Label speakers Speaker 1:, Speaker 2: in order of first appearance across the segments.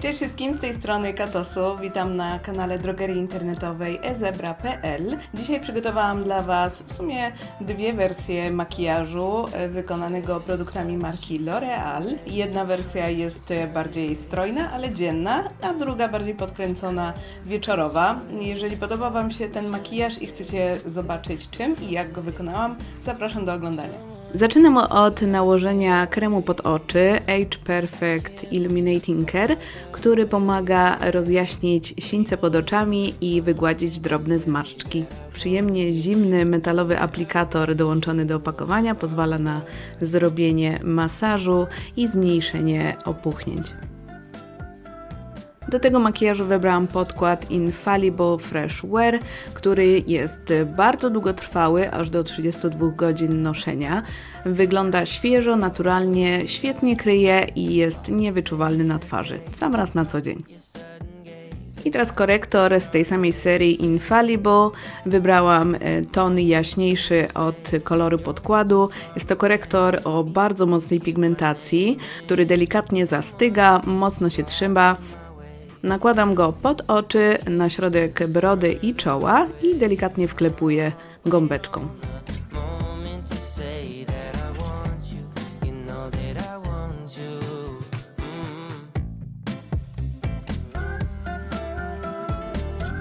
Speaker 1: Cześć wszystkim, z tej strony Katosu. Witam na kanale drogerii internetowej ezebra.pl. Dzisiaj przygotowałam dla Was w sumie dwie wersje makijażu e, wykonanego produktami marki L'Oreal. Jedna wersja jest e, bardziej strojna, ale dzienna, a druga bardziej podkręcona, wieczorowa. Jeżeli podoba Wam się ten makijaż i chcecie zobaczyć czym i jak go wykonałam, zapraszam do oglądania. Zaczynam od nałożenia kremu pod oczy Age Perfect Illuminating Care, który pomaga rozjaśnić sińce pod oczami i wygładzić drobne zmarszczki. Przyjemnie zimny metalowy aplikator dołączony do opakowania pozwala na zrobienie masażu i zmniejszenie opuchnięć. Do tego makijażu wybrałam podkład Infallible Fresh Wear, który jest bardzo długotrwały, aż do 32 godzin noszenia. Wygląda świeżo, naturalnie, świetnie kryje i jest niewyczuwalny na twarzy. Sam raz na co dzień. I teraz korektor z tej samej serii Infallible. Wybrałam e, ton jaśniejszy od koloru podkładu. Jest to korektor o bardzo mocnej pigmentacji, który delikatnie zastyga, mocno się trzyma. Nakładam go pod oczy, na środek brody i czoła i delikatnie wklepuję gąbeczką.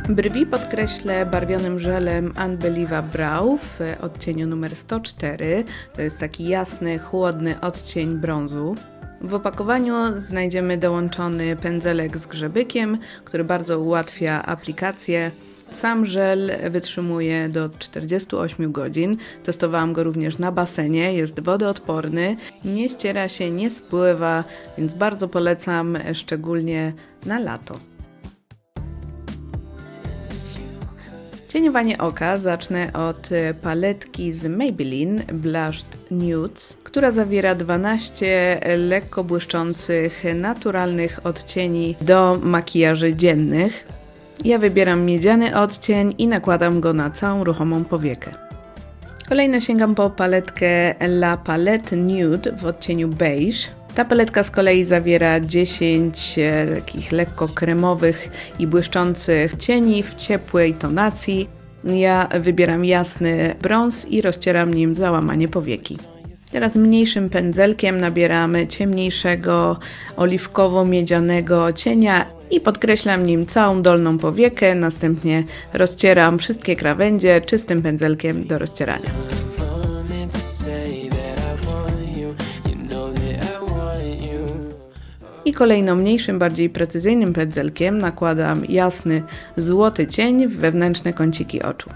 Speaker 1: Brwi podkreślę barwionym żelem Unbelieva Brow w odcieniu numer 104. To jest taki jasny, chłodny odcień brązu. W opakowaniu znajdziemy dołączony pędzelek z grzebykiem, który bardzo ułatwia aplikację. Sam żel wytrzymuje do 48 godzin. Testowałam go również na basenie, jest wodoodporny, nie ściera się, nie spływa, więc bardzo polecam, szczególnie na lato. Cieniowanie oka zacznę od e, paletki z Maybelline Blushed Nudes, która zawiera 12 lekko błyszczących, naturalnych odcieni do makijaży dziennych. Ja wybieram miedziany odcień i nakładam go na całą ruchomą powiekę. Kolejno sięgam po paletkę La Palette Nude w odcieniu beige. Ta paletka z kolei zawiera 10 e, takich lekko kremowych i błyszczących cieni w ciepłej tonacji. Ja wybieram jasny brąz i rozcieram nim załamanie powieki. Teraz mniejszym pędzelkiem nabieramy ciemniejszego oliwkowo-miedzianego cienia i podkreślam nim całą dolną powiekę, następnie rozcieram wszystkie krawędzie czystym pędzelkiem do rozcierania.
Speaker 2: I
Speaker 1: kolejno mniejszym, bardziej precyzyjnym pędzelkiem nakładam jasny, złoty cień w wewnętrzne kąciki oczu.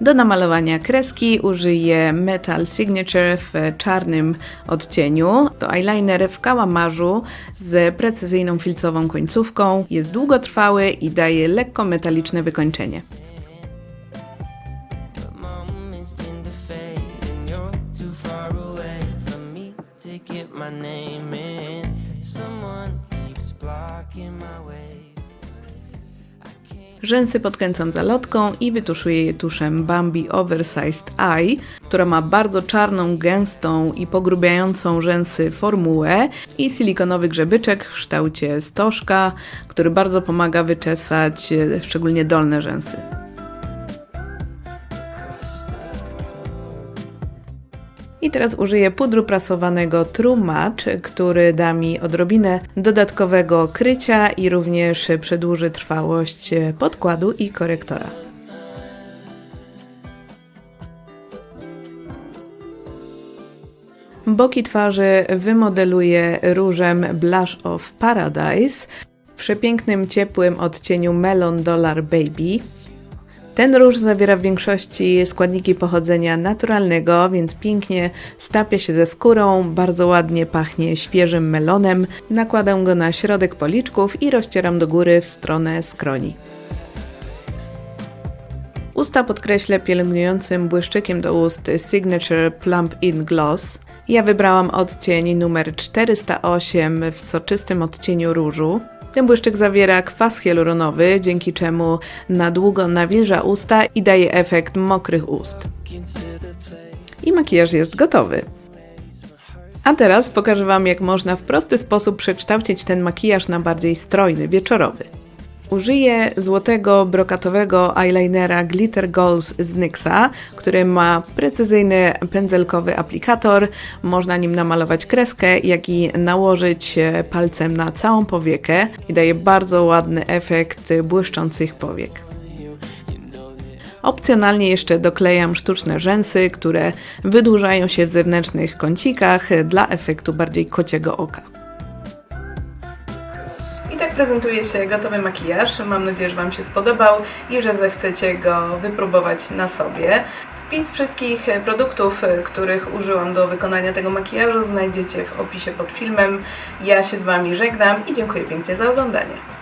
Speaker 1: Do namalowania kreski użyję Metal Signature w czarnym odcieniu. To eyeliner w kałamarzu z precyzyjną filcową końcówką. Jest długotrwały i daje lekko metaliczne wykończenie.
Speaker 2: My name in. Someone keeps blocking my way.
Speaker 1: Rzęsy podkręcam zalotką i wytuszuję je tuszem Bambi Oversized Eye, która ma bardzo czarną, gęstą i pogrubiającą rzęsy formułę i silikonowy grzebyczek w kształcie stożka, który bardzo pomaga wyczesać e, szczególnie dolne rzęsy. I teraz użyję pudru prasowanego True Match, który da mi odrobinę dodatkowego krycia i również przedłuży trwałość podkładu i korektora. Boki twarzy wymodeluję różem Blush of Paradise w przepięknym, ciepłym odcieniu Melon Dollar Baby. Ten róż zawiera w większości składniki pochodzenia naturalnego, więc pięknie stapia się ze skórą, bardzo ładnie pachnie świeżym melonem. Nakładam go na środek policzków i rozcieram do góry w stronę skroni. Usta podkreślę pielęgnującym błyszczykiem do ust Signature Plump In Gloss. Ja wybrałam odcień numer 408 w soczystym odcieniu różu. Ten błyszczyk zawiera kwas hialuronowy, dzięki czemu na długo nawilża usta i daje efekt mokrych ust. I makijaż jest gotowy. A teraz pokażę Wam, jak można w prosty sposób przekształcić ten makijaż na bardziej strojny, wieczorowy. Użyję złotego brokatowego eyelinera Glitter Goals z NYXa, który ma precyzyjny pędzelkowy aplikator. Można nim namalować kreskę, jak i nałożyć e, palcem na całą powiekę i daje bardzo ładny efekt błyszczących powiek. Opcjonalnie jeszcze doklejam sztuczne rzęsy, które wydłużają się w zewnętrznych kącikach dla efektu bardziej kociego oka. Prezentuje się gotowy makijaż. Mam nadzieję, że Wam się spodobał i że zechcecie go wypróbować na sobie. Spis wszystkich produktów, których użyłam do wykonania tego makijażu znajdziecie w opisie pod filmem. Ja się z Wami żegnam i dziękuję pięknie za oglądanie.